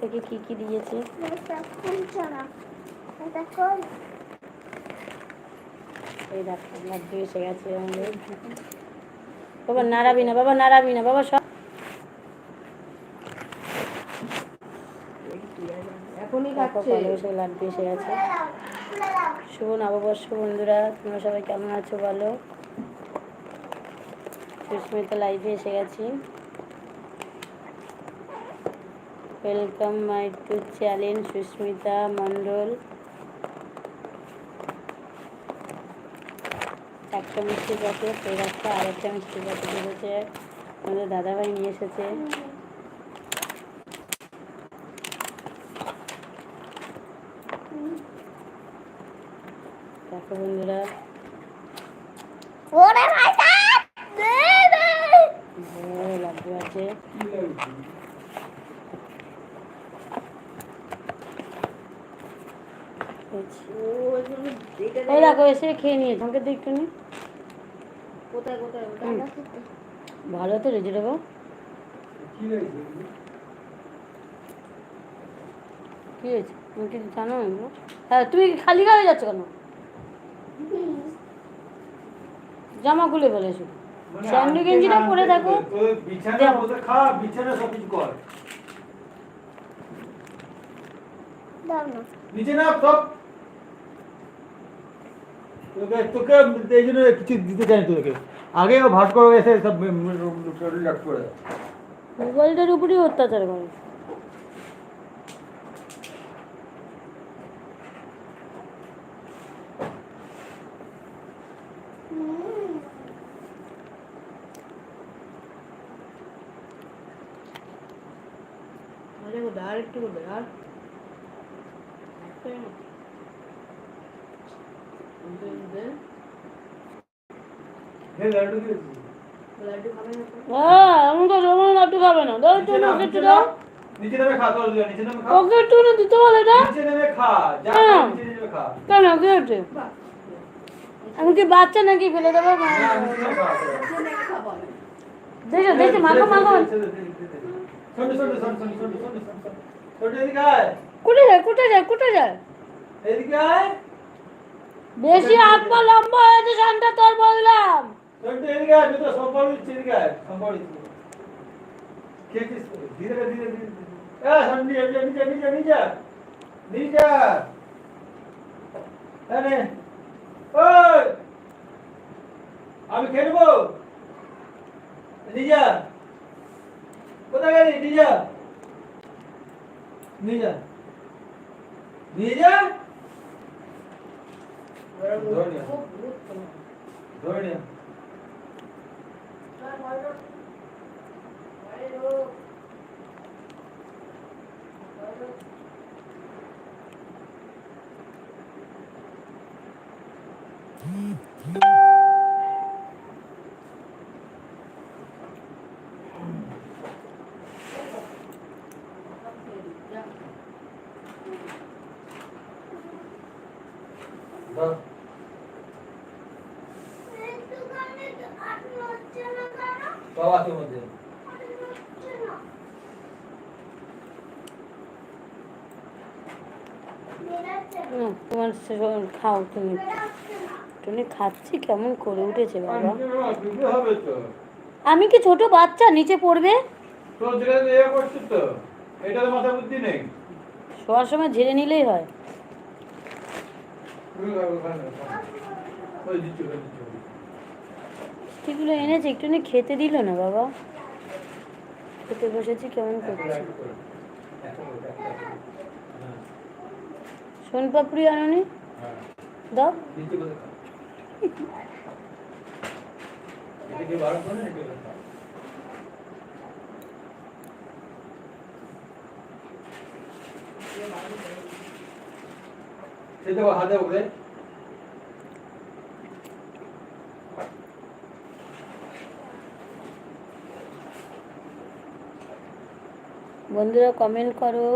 দেখি কি কি দিয়েছে? এই দেখো লাড্ডু এসে গেছে আমাদের। বাবা নাড়াবি না বাবা নাড়াবি না বাবা সব লাড্ডু এসে গেছে। শুভ নববর্ষ বন্ধুরা তোমরা সবাই কেমন আছো বলো? সুস্মিতা লাইভে এসে গেছি। Welcome my to challenge Susmita Mondal একটা মিষ্টি প্যাকেট এই একটা আর একটা মিষ্টি প্যাকেট এসেছে আমাদের দাদাভাই নিয়ে এসেছে। দেখো বন্ধুরা। বড় লাড্ডু আছে। ও এগুলো দেখে এই দেখো এসে খেয়ে নিয়েছে। আমাকে তো একটু নি কোথায়? কোথায় ভালো তো রেজে দেবো কি হয়েছে? তুমি কিছু জানো? না হ্যাঁ তুমি খালি গায়ে যাচ্ছ কেন? জামা খুলে ফেলে শুধু স্যান্ডো গেঞ্জিটা পরে থাকো বিছানা দেখো। খা বিছানা সব কিছু কর নিচে না সব। তোকে তোকে এই জন্য কিছু দিতে চাই তোকে। আগে ও ভাট করে এসে সব মোবাইলটার উপরেই অত্যাচার করে। আরে একটু আর আমি তো? হ্যাঁ, না। দাও ওকে একটু না দিতে এটা। কেন? কি কি বাচ্চা নাকি ফেলে দেবো? দেখো কুটে যায় কুটে যায় কুটে যায়। বেশি আত্মা লম্বা হয়েছে সন্ধ্যা তোর বললাম আমি খেলব। নিজা কোথায় গেলি? নিজা নিজা নিজা દોડ્યા Да. বাবাকে মধ্যে তোমার খাও তুমি তুমি খাচ্ছি কেমন করে উঠেছে বাবা? আমি কি ছোট বাচ্চা নিচে পড়বে? শোয়ার সময় ঝেড়ে নিলেই হয়। মিষ্টিগুলো এনেছে একটুখানি খেতে দিল না বাবা। খেতে বসেছি, কেমন করছে। সোন পাপড়ি আননি? দাও। কোথায় খা। বন্ধুরা কমেন্ট করো।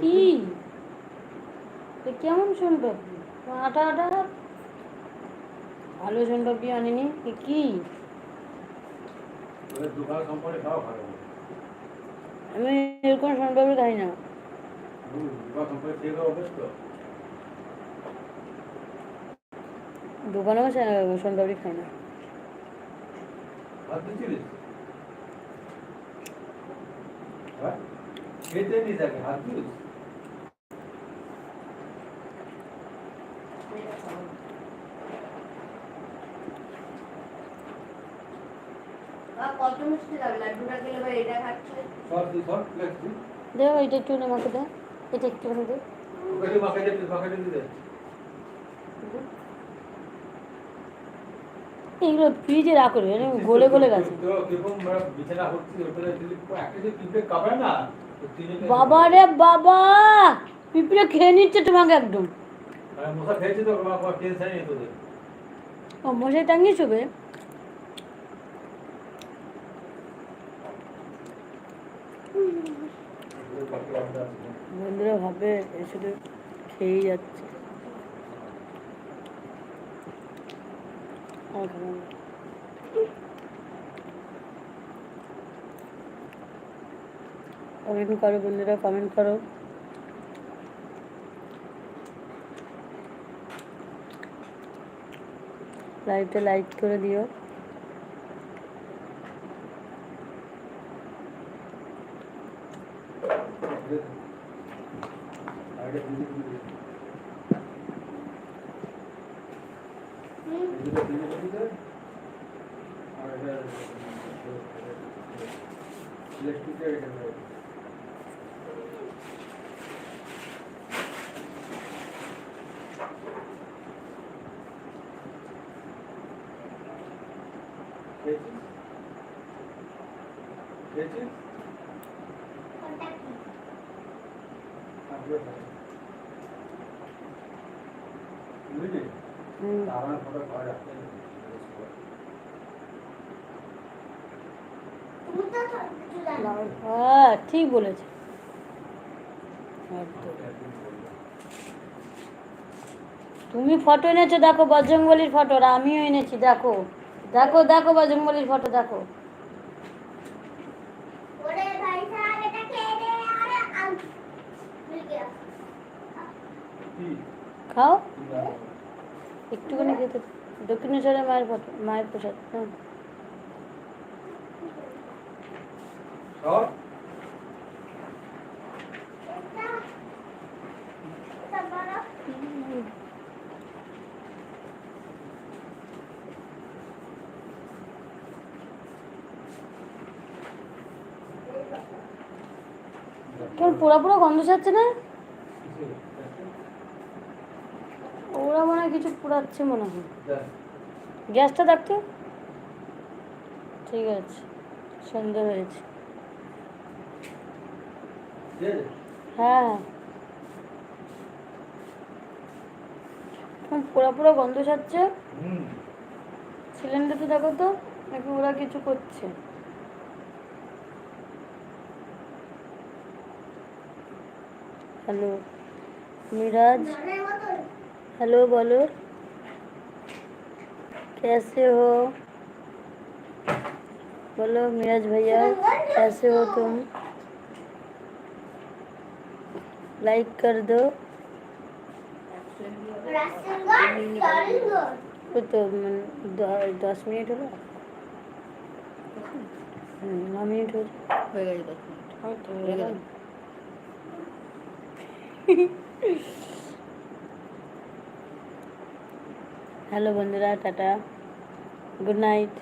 কি? কেমন শুনবে আটা আটা? ভালো শুনবাবি আনিনি? কি? সম্পর্কে ভালো আমি এরকম শুনবাবি খাই না। সম্পর্কে দোকানেও শুনবাবি খাই না। হ্যাঁ? খেতে নি থাকে হাত দিস? কত মিষ্টি লাগে লাড্ডুটা গেলে বা এটা খাচ্ছে একটু আমাকে দে এটা একটু দে ওকে মাখাই দে। এগুলো ফ্রিজে রাখো রে গলে গলে গেছে। না। তিনটে বাবা রে বাবা! পিঁপড়ে খেয়ে নিচ্ছে তোমাকে একদম। মানে মশা খেয়েছে তো বন্ধুরা ভাবে এ শুধু খেয়েই যাচ্ছে। কমেন্ট করো বন্ধুরা কমেন্ট করো। লাইভটা লাইক করে দিও। ওটা কি হুম আমার ফটো ঘরে রাখতে হ্যাঁ ঠিক বলেছে। তুমি ফটো এনেছো দেখো বজরঙ্গলির ফটো আর আমিও এনেছি দেখো। দেখো দেখো বজরঙ্গলির ফটো দেখো। খাও। একটুখানি খেতে দক্ষিণেশ্বরের মায়ের ফটো মায়ের প্রসাদ হ্যাঁ। এটা কেমন পুরো পুরো গন্ধ ছাড়ছে না? ওরা মনে কিছু পুরাচ্ছে মনে হয়। গ্যাসটা দেখতো ঠিক আছে সুন্দর হয়েছে। হ্যাঁ কেমন পুরো পুরো গন্ধ ছাড়ছে হুম সিলিন্ডারটা দেখো তো নাকি ওরা কিছু করছে হ্যালো মিরাজ জলের মতো हेलो बोलो कैसे हो बोलो मीराज भैया कैसे हो तुम लाइक कर दो রাসেলগঞ্জ কালিঙ্গর वो तो मन- द- दस मिनट होगा हम्म, नौ मिनट हो হয়ে গেছে দশ মিনিট हाँ, तो হয়ে গেল। হ্যালো বন্ধুরা টাটা গুড নাইট